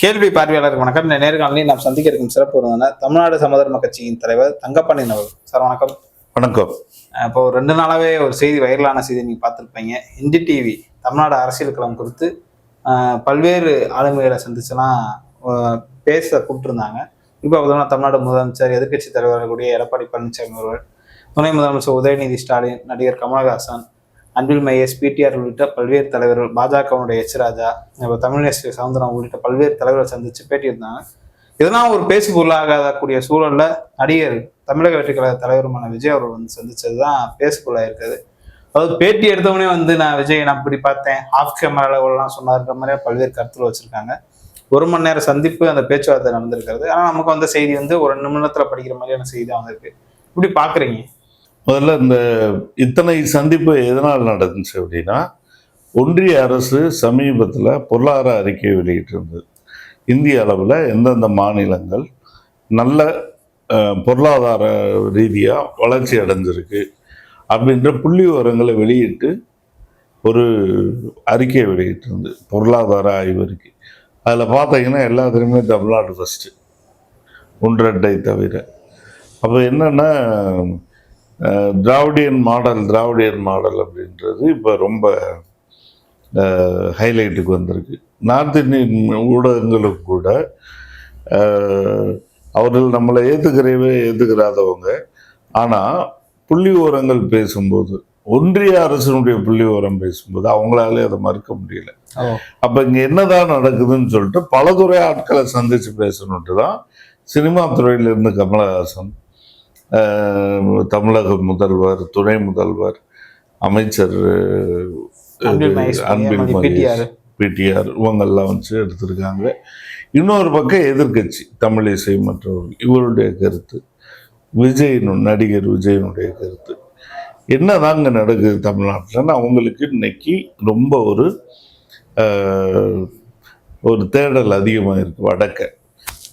கேள்வி பார்வையாளருக்கு வணக்கம். இந்த நேர்காணலில் நாம் சந்திக்க இருக்கும் சிறப்பு விருந்தினர் தமிழ்நாடு சமதர்ம கட்சியின் தலைவர் தங்கப்பாண்டியன் அவர்கள். சார் வணக்கம். வணக்கம். இப்போ ரெண்டு நாளாவே ஒரு செய்தி வைரலான செய்தி நீங்க பார்த்துருப்பீங்க. இந்தி டிவி தமிழ்நாடு அரசியல் களம் குறித்து பல்வேறு ஆளுமைகளை சந்திச்செல்லாம் பேச கூப்பிட்டுருந்தாங்க. இப்போ பார்த்தோம்னா தமிழ்நாடு முதலமைச்சர் எதிர்க்கட்சி தலைவர் கூடிய எடப்பாடி பழனிசாமி அவர்கள் துணை முதலமைச்சர் உதயநிதி ஸ்டாலின் நடிகர் கமலஹாசன் அன்பில் மையஸ் பிடிஆர் உள்ளிட்ட பல்வேறு தலைவர்கள் பாஜகவுடைய எச் ராஜா இப்போ தமிழிசை சவுந்தரம் உள்ளிட்ட பல்வேறு தலைவர்கள் சந்திச்சு பேட்டி இருந்தாங்க இதெல்லாம் ஒரு பேசு பொருளாகக்கூடிய சூழல்ல நடிகர் தமிழக வெற்றி கழக தலைவருமான விஜய் அவர்கள் வந்து சந்திச்சது தான் பேசு பொருளாக இருக்குது அதாவது பேட்டி எடுத்தவொடனே வந்து நான் விஜய் நான் இப்படி பார்த்தேன் ஆஃப் கேமராலாம் சொன்னார்ன்ற மாதிரி பல்வேறு கருத்துல வச்சிருக்காங்க. ஒரு மணி நேரம் சந்திப்பு அந்த பேச்சுவார்த்தை நடந்திருக்கிறது. ஆனால் நமக்கு வந்த செய்தி வந்து ஒரு ரெண்டு படிக்கிற மாதிரியான செய்தி தான் வந்திருக்கு. இப்படி பார்க்குறீங்க முதல்ல இந்த இத்தனை சந்திப்பு எதனால் நடந்துச்சு அப்படின்னா ஒன்றிய அரசு சமீபத்தில் பொருளாதார அறிக்கை வெளியிட்டிருந்தது. இந்திய அளவில் எந்தெந்த மாநிலங்கள் நல்ல பொருளாதார ரீதியாக வளர்ச்சி அடைஞ்சிருக்கு அப்படின்ற புள்ளி விவரங்களை வெளியிட்டு ஒரு அறிக்கை வெளியிட்டிருந்து பொருளாதார ஆய்வறிக்கை அதில் பார்த்தீங்கன்னா எல்லாத்துலேயுமே தமிழ்நாடு ஃபஸ்ட்டு ஒன்றரை தவிர. அப்போ என்னென்னா திராவிடியன் மாடல் திராவிடியன் மாடல் அப்படின்றது இப்போ ரொம்ப ஹைலைட்டுக்கு வந்திருக்கு. நார்த் இந்தியன் ஊடகங்களுக்கு கூட அவர்கள் நம்மளை ஏற்றுக்கிறவே ஏற்றுக்கிறாதவங்க ஆனால் புள்ளி விவரங்கள் பேசும்போது ஒன்றிய அரசினுடைய புள்ளி விவரம் பேசும்போது அவங்களாலே அதை மறுக்க முடியல. அப்போ இங்கே என்னதான் நடக்குதுன்னு சொல்லிட்டு பல துறை ஆட்களை சந்தித்து பேசணுன்ட்டு தான் சினிமா துறையிலிருந்து கமலஹாசன் தமிழக முதல்வர் துணை முதல்வர் அமைச்சர் அன்பில் மகேஷ். பிடிஆர். இவங்கெல்லாம் வச்சு எடுத்திருக்காங்க. இன்னொரு பக்கம் எதிர்க்கட்சி தமிழிசை மற்றவர்கள் இவருடைய கருத்து விஜயனு நடிகர் விஜயனுடைய கருத்து. என்னதாங்க நடக்குது தமிழ்நாட்டில்னு அவங்களுக்கு இன்னைக்கு ரொம்ப ஒரு ஒரு தேடல் அதிகமாக இருக்கு வடக்க.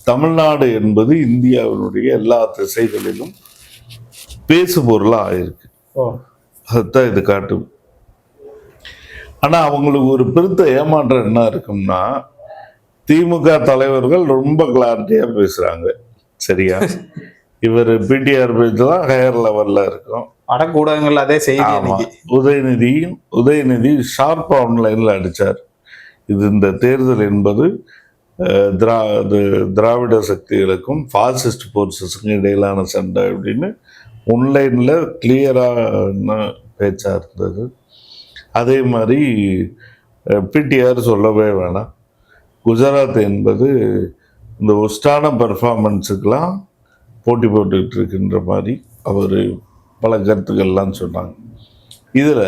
தமிழ்நாடு என்பது இந்தியாவினுடைய எல்லா திசைகளிலும் பேசு பொருளாக ஆயிருக்கு ஓ. அதுதான் இது காட்டும். ஆனால் அவங்களுக்கு ஒரு பெருத்த ஏமாற்றம் என்ன இருக்கும்னா திமுக தலைவர்கள் ரொம்ப கிளாரிட்டியாக பேசுகிறாங்க சரியா? இவர் பிடிஆர் பேச்சு தான் ஹையர் லெவலில் இருக்கும். ஊடகங்கள் அதே செய்தி உதயநிதியும் உதயநிதி ஷார்ப் ஆன்லைனில் அடித்தார் இது இந்த தேர்தல் என்பது திரா இது திராவிட சக்திகளுக்கும் ஃபாசிஸ்ட் ஃபோர்ஸஸுக்கும் இடையிலான சண்டை அப்படின்னு ஒன்லைனில் கிளியரான பேச்சாக இருந்தது? அதே மாதிரி பிடிஆர் சொல்லவே வேணாம். குஜராத் என்பது இந்த ஒஸ்டான பர்ஃபார்மன்ஸுக்கெலாம் போட்டி போட்டுக்கிட்டு இருக்கின்ற மாதிரி அவர் பல கருத்துக்கள்லாம் சொன்னாங்க. இதில்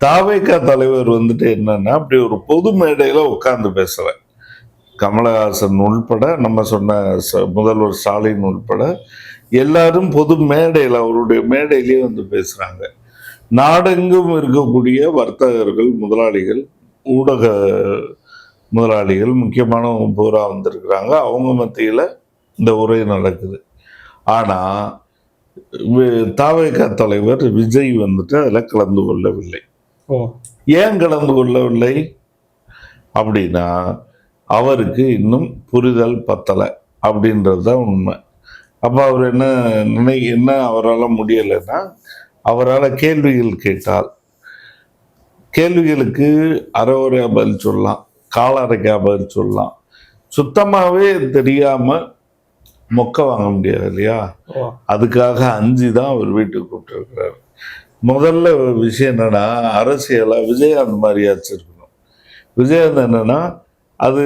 தாவேக்கா தலைவர் வந்துட்டு என்னென்னா அப்படி ஒரு பொது மேடையில் உட்காந்து பேசுகிறேன் கமலஹாசன் உள்பட நம்ம சொன்ன முதல்வர் ஸ்டாலின் உள்பட எல்லாரும் பொது மேடையில் அவருடைய மேடையிலேயே வந்து பேசுகிறாங்க நாடெங்கும் இருக்கக்கூடிய வர்த்தகர்கள் முதலாளிகள் ஊடக முதலாளிகள் முக்கியமானவங்க பூரா வந்திருக்கிறாங்க. அவங்க மத்தியில் இந்த உரை நடக்குது. ஆனால் தாவேக்கா தலைவர் விஜய் வந்துட்டு அதில் கலந்து கொள்ளவில்லை. ஏன் கலந்து கொள்ளவில்லை? அப்படின்னா அவருக்கு இன்னும் புரிதல் பத்தலை அப்படின்றது தான் உண்மை. அப்போ அவர் என்ன நினை என்ன அவரால் முடியலைன்னா அவரால் கேள்விகள் கேட்டால். கேள்விகளுக்கு அரைவரையாக பதில் சொல்லலாம் காலரைக்காக பதில் சொல்லலாம். சுத்தமாகவே தெரியாமல் மொக்க வாங்க முடியாது இல்லையா? அதுக்காக அஞ்சு தான் அவர் வீட்டுக்கு கூப்பிட்டுருக்கிறார். முதல்ல விஷயம் என்னன்னா அரசியலா விஜயகாந்த் மாதிரியாச்சும் இருக்கணும் விஜயகாந்த் என்னன்னா அது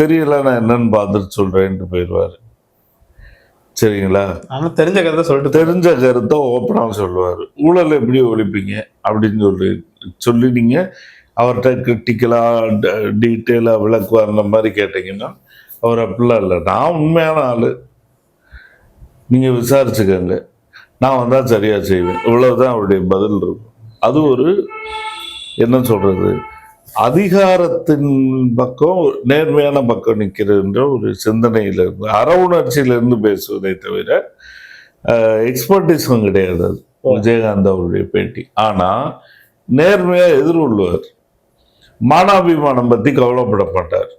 தெரியல நான் என்னன்னு பார்த்துட்டு சொல்றேன்ட்டு போயிடுவார். சரிங்களா? ஆனால் தெரிஞ்ச கருத்தை சொல்லிட்டு தெரிஞ்ச கருத்தை ஓப்பனாக சொல்லுவார். ஊழல் எப்படி ஒழிப்பீங்க அப்படின்னு சொல்லி சொல்லி நீங்கள் அவர்கிட்ட கிரிட்டிக்கலாக டீட்டெயிலாக விளக்குவார் அந்த மாதிரி கேட்டிங்கன்னா அவர் அப்படிலாம் இல்லை. நான் உண்மையான ஆள். நீங்கள் விசாரிச்சுக்கங்க. நான் வந்தால் சரியாக செய்வேன். இவ்வளவுதான் அவருடைய பதில் இருக்கும். அது ஒரு என்ன சொல்கிறது அதிகாரத்தின் பக்கம் நேர்மையான பக்கம் நிற்கிறதுன்ற ஒரு சிந்தனையிலிருந்து அற உணர்ச்சியிலிருந்து பேசுவதை தவிர எக்ஸ்பர்டிஸும் கிடையாது அது. விஜயகாந்த் அவருடைய பேட்டி. ஆனால் நேர்மையாக எதிர்கொள்வார் மானாபிமானம் பற்றி கவலைப்பட மாட்டார்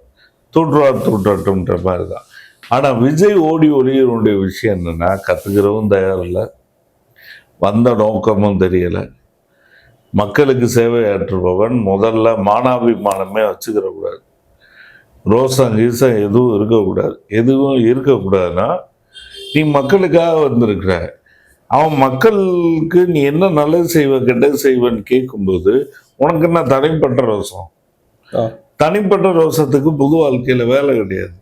தூற்றுவார் தூற்றட்டும்ன்ற மாதிரி தான் ஆனால் விஜய் ஓடி ஒளியனுடைய விஷயம் என்னன்னா கற்றுக்கிறவும் தயாரில்லை. வந்த நோக்கமும் தெரியலை. மக்களுக்கு சேவையாற்றுபவன் முதல்ல மானாபிமானமே வச்சுக்கிற கூடாது ரோசம் கீசம் எதுவும் இருக்கக்கூடாது. எதுவும் இருக்கக்கூடாதுன்னா நீ மக்களுக்காக வந்திருக்கிற. அவன் மக்களுக்கு நீ என்ன நல்லது செய்வ கெட்டது செய்வன்னு கேட்கும்போது உனக்கு என்ன தனிப்பட்ட ரோசம் தனிப்பட்ட ரோசத்துக்கு புது வாழ்க்கையில் வேலை கிடையாது.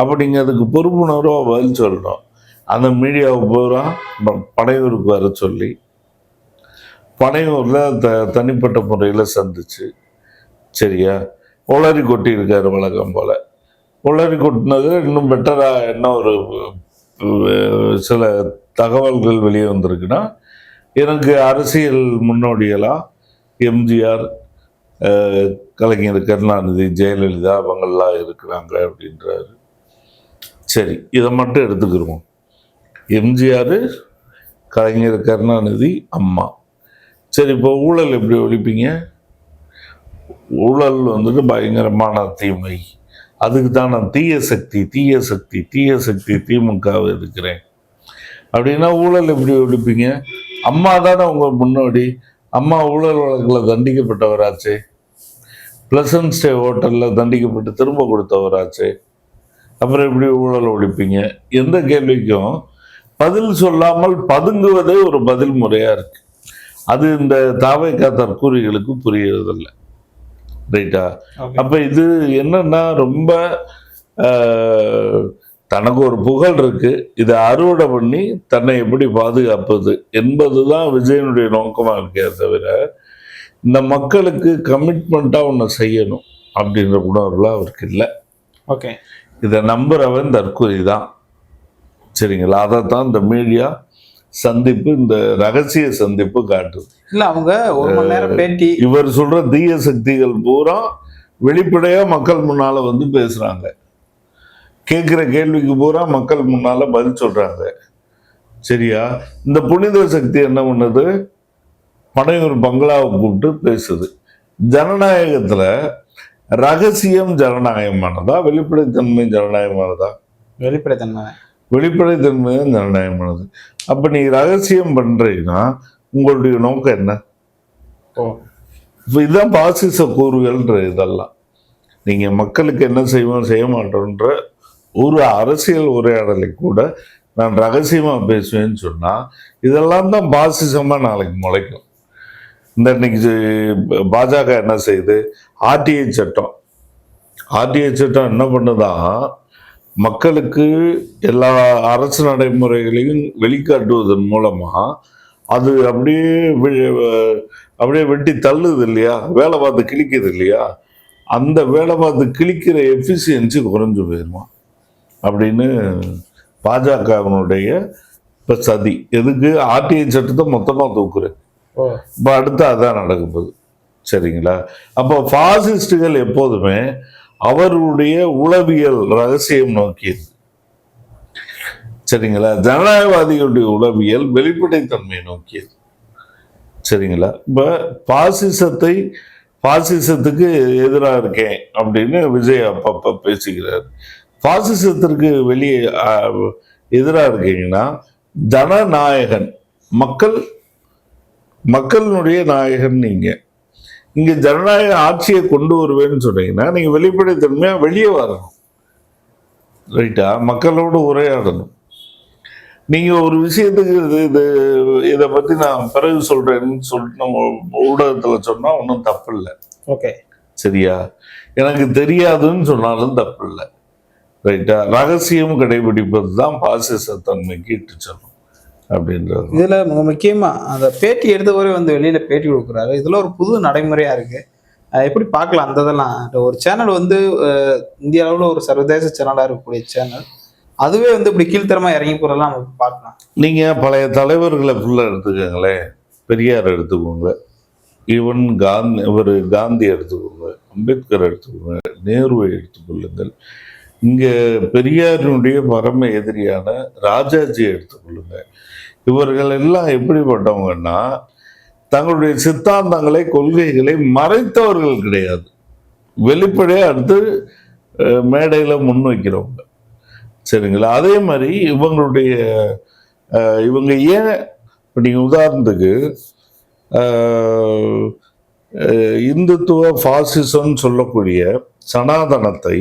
அப்போ நீங்கள் அதுக்கு பொறுப்புணர்வாக பதில் சொல்லணும். அந்த மீடியாவை பூரா படையூருக்கு வர சொல்லி பனையூரில் த தனிப்பட்ட முறையில் சந்திச்சு சரியா? உளறி கொட்டி இருக்கார் வழக்கம் போல். உளறி கொட்டினது இன்னும் பெட்டராக என்ன ஒரு சில தகவல்கள் வெளியே வந்திருக்குன்னா எனக்கு அரசியல் முன்னோடிகளாக எம்ஜிஆர் கலைஞர் கருணாநிதி ஜெயலலிதா அவங்கெல்லாம் இருக்கிறாங்க அப்படின்றாரு. சரி இதை மட்டும் எடுத்துக்கிருவோம். எம்ஜிஆர் கலைஞர் கருணாநிதி அம்மா. சரி இப்போ ஊழல் எப்படி ஒழிப்பீங்க? ஊழல் வந்துட்டு பயங்கரமான தீமை. அதுக்கு தான் நான் தீய சக்தி தீய சக்தி தீய சக்தி திமுகவை இருக்கிறேன் அப்படின்னா ஊழல் எப்படி ஒழிப்பீங்க? அம்மா தானே உங்கள் முன்னோடி. அம்மா ஊழல் வழக்கில் தண்டிக்கப்பட்டவராச்சே. பிளசன்ட் ஸ்டே ஹோட்டலில் தண்டிக்கப்பட்டு திரும்ப கொடுத்தவராச்சே. அப்புறம் எப்படி ஊழல் ஒழிப்பீங்க? எந்த கேள்விக்கும் பதில் சொல்லாமல் பதுங்குவதே ஒரு பதில் முறையாக இருக்குது அது இந்த தாவைக்கா தற்கூறிகளுக்கு புரியறதில்ல ரைட்டா. அப்ப இது என்னன்னா ரொம்ப தனக்கு ஒரு புகழ் இருக்கு. இதை அறுவடை பண்ணி தன்னை எப்படி பாதுகாப்பது என்பதுதான் விஜயனுடைய நோக்கமா இருக்கே தவிர இந்த மக்களுக்கு கமிட்மெண்ட்டா ஒன்று செய்யணும் அப்படின்ற உணர்வுலாம் அவருக்கு இல்லை. ஓகே. இதை நம்புறவன் தற்கொலை தான் சரிங்களா? அதைத்தான் இந்த மீடியா சந்திப்பு இந்த ரகசிய சந்திப்பு காட்டுது இல்ல அவங்க ஒரு மணி நேரம் பேட்டி. இவர் சொல்ற தீய சக்திகள் பூரா வெளிப்படையா மக்கள் முன்னால வந்து பேசுறாங்க. கேட்குற கேள்விக்கு பூரா மக்கள் முன்னால பதில் சொல்றாங்க. சரியா? இந்த புனித சக்தி என்ன பண்ணுது? பனையூர் பங்களாவை கூப்பிட்டு பேசுது. ஜனநாயகத்துல ரகசியம் ஜனநாயகமானதா? வெளிப்படைத்தன்மை ஜனநாயகமானதா? வெளிப்படைத்தன்மை. வெளிப்படைத்தன்மை தான் ஜனநாயகமானது அப்ப நீ ரகசியம் பண்றீங்கன்னா உங்களுடைய நோக்கம் என்ன? இப்போ இதுதான் பாசிச கூறுகள்ன்ற இதெல்லாம். நீங்க மக்களுக்கு என்ன செய்வோம் செய்ய மாட்டோன்ற ஒரு அரசியல் உரையாடலை கூட நான் ரகசியமா பேசுவேன்னு சொன்னா இதெல்லாம் தான் பாசிசமா நாளைக்கு முளைக்கும். இந்த இன்னைக்கு பாஜக என்ன செய்யுது? ஆர்டிஐ சட்டம். ஆர்டிஐ சட்டம் என்ன பண்ணுதான் மக்களுக்கு எல்லா அரசு நடைமுறைகளையும் வெளிக்காட்டுவதன் மூலமா அது அப்படியே அப்படியே வெட்டி தள்ளுது இல்லையா? வேலை பார்த்து கிழிக்குது இல்லையா? அந்த வேலை பார்த்து கிழிக்கிற எஃபிஷியன்சி குறைஞ்சு போயிருமா? அப்படின்னு பாஜகவினுடைய இப்போ சதி. எதுக்கு? ஆர்டிஐ சட்டத்தை மொத்தமாக தூக்குறது ஓ. இப்போ அடுத்து அதான் நடக்க போகுது. சரிங்களா? அப்போ பாசிஸ்டுகள் எப்போதுமே அவருடைய உளவியல் ரகசியம் நோக்கியது. சரிங்களா? ஜனநாயகவாதிகளுடைய உளவியல் வெளிப்படைத்தன்மையை நோக்கியது. சரிங்களா? இப்போ பாசிசத்தை பாசிசத்துக்கு எதிராக இருக்கேன் அப்படின்னு விஜய் அப்பப்போ பேசிக்கிறார். பாசிசத்திற்கு வெளியே எதிராக இருக்கீங்கன்னா ஜனநாயகன் மக்கள் மக்களினுடைய நாயகன் நீங்கள் இங்க ஜனநாயக ஆட்சியை கொண்டு வருவேன்னு சொன்னீங்கன்னா நீங்க வெளிப்படைத்தன்மையா வெளியே வரணும். ரைட்டா மக்களோடு உரையாடணும். நீங்க ஒரு விஷயத்துக்கு இது இது இதை பத்தி நான் பிறகு சொல்றேன்னு சொல்லிட்டு நம்ம ஊடகத்துல சொன்னா ஒன்றும் தப்பு இல்லை ஓகே சரியா? எனக்கு தெரியாதுன்னு சொன்னாலும் தப்பு இல்லை ரைட்டா ரகசியம் கடைபிடிப்பது தான் பாசிசத்தன்மைக்கு இட்டு செல்லும். அப்படின்றது. இதுல மிக முக்கியமா அந்த பேட்டி எடுத்தவரே வந்து வெளியில பேட்டி கொடுக்குறாரு. இதுல ஒரு புது நடைமுறையா இருக்கு. அஹ் எப்படி பார்க்கலாம் அந்த இதெல்லாம் ஒரு சேனல் வந்து இந்திய அளவுல ஒரு சர்வதேச சேனலா இருக்கக்கூடிய சேனல் அதுவே வந்து இப்படி கீழ்த்தரமா இறங்கி போறதெல்லாம் நம்ம பார்க்கலாம். நீங்க பழைய தலைவர்களை ஃபுல்லாக எடுத்துக்கோங்களேன். பெரியார் எடுத்துக்கோங்க. ஈவன் காந்தி ஒரு காந்தி எடுத்துக்கோங்க. அம்பேத்கர் எடுத்துக்கோங்க. நேருவை எடுத்துக்கொள்ளுங்கள். இங்கே பெரியாரினுடைய பரம எதிரியான ராஜாஜியை எடுத்துக்கொள்ளுங்க இவர்கள் எல்லாம் எப்படிப்பட்டவங்கன்னா தங்களுடைய சித்தாந்தங்களை கொள்கைகளை மறைத்தவர்கள் கிடையாது. வெளிப்படையாக அடுத்து மேடையில் முன் வைக்கிறவங்க. சரிங்களா? அதே மாதிரி இவங்களுடைய இவங்க ஏன் இப்போ நீங்கள் உதாரணத்துக்கு இந்துத்துவ ஃபாசிசம்னு சொல்லக்கூடிய சனாதனத்தை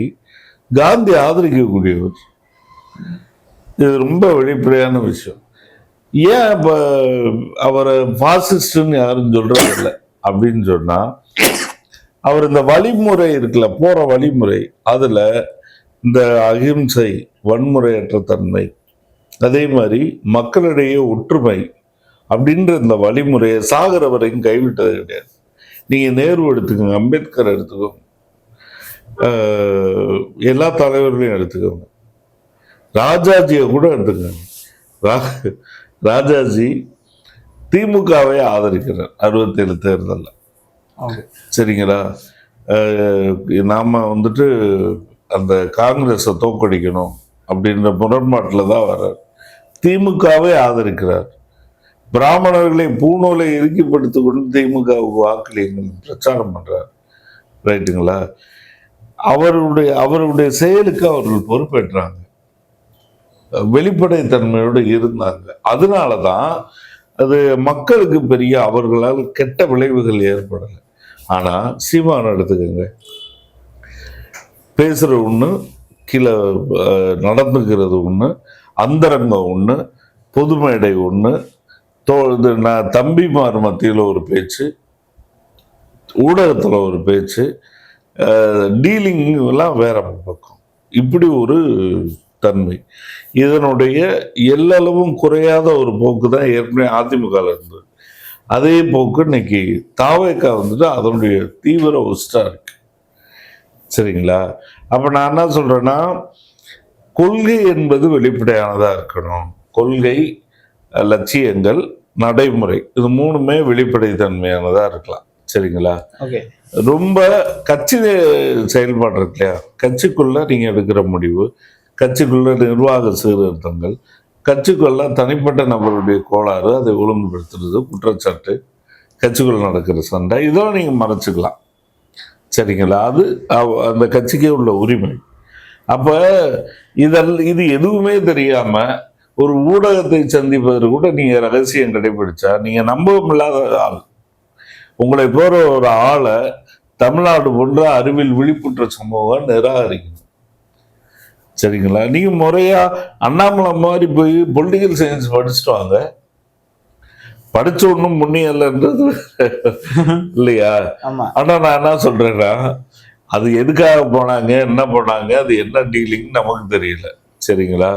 காந்தி ஆதரிக்கக்கூடியவர். இது ரொம்ப வெளிப்படையான விஷயம். ஏன் இப்போ அவரை ஃபாசிஸ்ட்னு யாரும் சொல்றது இல்லை அப்படின்னு சொன்னால் அவர் இந்த வழிமுறை இருக்குல்ல போகிற வழிமுறை அதில் இந்த அகிம்சை வன்முறையற்ற தன்மை அதே மாதிரி மக்களிடையே ஒற்றுமை அப்படின்ற இந்த வழிமுறையை சாகிற வரைக்கும் கைவிட்டது கிடையாது. நீங்கள் நேரு எடுத்துக்கோங்க அம்பேத்கர் எடுத்துக்கோங்க. எல்லா தலைவர்களையும் எடுத்துக்கோங்க. ராஜாஜியை கூட எடுத்துக்கோங்க. ராஜாஜி திமுகவை ஆதரிக்கிறார் அறுபத்தேழு தேர்தலில். சரிங்களா? நாம வந்துட்டு அந்த காங்கிரஸை தோக்கடிக்கணும் அப்படின்ற முரண்பாட்டில் தான் வர்றார். திமுகவை ஆதரிக்கிறார். பிராமணர்களை பூநூலை இறுக்கிப்படுத்தி கொண்டு திமுகவுக்கு வாக்களிங்கள் பிரச்சாரம் பண்றார். ரைட்டுங்களா? அவருடைய அவருடைய செயலுக்கு அவர்கள் பொறுப்பேற்றாங்க. வெளிப்படைத்தன்மையோடு இருந்தாங்க. அதனால தான் அது மக்களுக்கு பெரிய அவர்களால் கெட்ட விளைவுகள் ஏற்படலை. ஆனால் சீமான் எடுத்துக்கோங்க. பேசுகிற ஒன்று கீழே நடந்துக்கிறது ஒன்று அந்தரங்கம் ஒன்று பொது மேடை தோ இது நான் தம்பிமார் மத்தியில் ஒரு பேச்சு ஊடகத்தில் ஒரு பேச்சு டீலிங் எல்லாம் வேற பக்கம். இப்படி ஒரு தன்மை. இதனுடைய எல்லளவும் குறையாத ஒரு போக்கு தான் ஏற்கனவே அதிமுகவில் இருந்தது. அதே போக்கு இன்னைக்கு தாவேக்கா வந்துட்டு அதனுடைய தீவிர உஸ்டா இருக்கு. சரிங்களா? அப்போ நான் என்ன சொல்கிறேன்னா கொள்கை என்பது வெளிப்படையானதாக இருக்கணும். கொள்கை லட்சியங்கள் நடைமுறை இது மூணுமே வெளிப்படைத்தன்மையானதாக இருக்கலாம். சரிங்களா? ரொம்ப கட்சி செயல்பாடு இருக்கு இல்லையா கட்சிக்குள்ள நீங்க எடுக்கிற முடிவு கட்சிக்குள்ள நிர்வாக சீர்திருத்தங்கள் கட்சிக்குள்ள தனிப்பட்ட நபருடைய கோளாறு அதை ஒழுங்குபடுத்துறது குற்றச்சாட்டு கட்சிக்குள்ள நடக்கிற சண்டை இதெல்லாம் நீங்க மறைச்சுக்கலாம். சரிங்களா? அது அந்த கட்சிக்கே உள்ள உரிமை. அப்ப இதெல் இது எதுவுமே தெரியாம ஒரு ஊடகத்தை சந்திப்பதற்கு கூட நீங்க ரகசியம் கடைபிடிச்சா நீங்க நம்பவும் ஆள். உங்களை போற ஒரு ஆளை தமிழ்நாடு போன்ற அறிவில் விழிப்புற்ற சமூகம் நிராகரிக்கணும் சரிங்களா? நீங்க முறையா அண்ணாமலை மாதிரி போய் பொலிட்டிக்கல் சயின்ஸ் படிச்சுட்டு வாங்க. படிச்ச ஒன்றும் முன்னியல்லன்றது இல்லையா? ஆனா நான் என்ன சொல்றேன்னா அது எதுக்காக போனாங்க என்ன பண்ணாங்க அது என்ன டீலிங் நமக்கு தெரியல. சரிங்களா?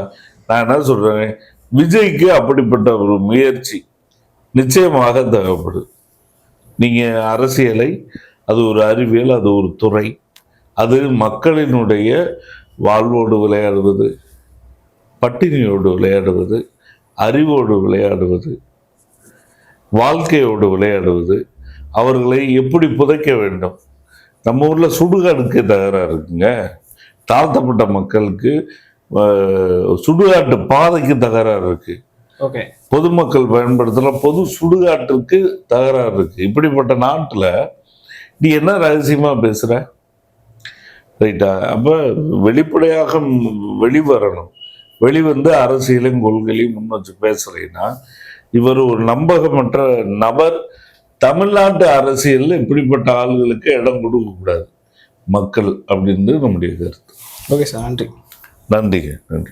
நான் என்ன சொல்றேன்? விஜய்க்கு அப்படிப்பட்ட ஒரு முயற்சி நிச்சயமாக தேவைப்படுது நீங்கள் அரசியலை அது ஒரு அறிவியல் அது ஒரு துறை. அது மக்களினுடைய வாழ்வோடு விளையாடுவது பட்டினியோடு விளையாடுவது அறிவோடு விளையாடுவது வாழ்க்கையோடு விளையாடுவது அவர்களை எப்படி புதைக்க வேண்டும்? நம்ம ஊரில் சுடுகாடுக்கு தகராறு இருக்குங்க. தாழ்த்தப்பட்ட மக்களுக்கு சுடுகாட்டு பாதைக்கு தகராறு இருக்குது பொதுமக்கள் பயன்படுத்துகிற பொது சுடுகாட்டுக்கு தகராறு இருக்கு. இப்படிப்பட்ட நாட்டுல நீ என்ன ரகசியமா பேசுற? ரைட்டா அப்ப வெளிப்படையாக வெளிவரணும். வெளிவந்து அரசியலையும் கொள்கையிலையும் முன் வச்சு பேசலைன்னா இவர் ஒரு நம்பகமற்ற நபர். தமிழ்நாட்டு அரசியல்ல இப்படிப்பட்ட ஆளுகளுக்கு இடம் கொடுக்க கூடாது. மக்கள் அப்படின்னு நம்முடைய கருத்து. ஓகே சார் நன்றி. நன்றிங்க. நன்றி.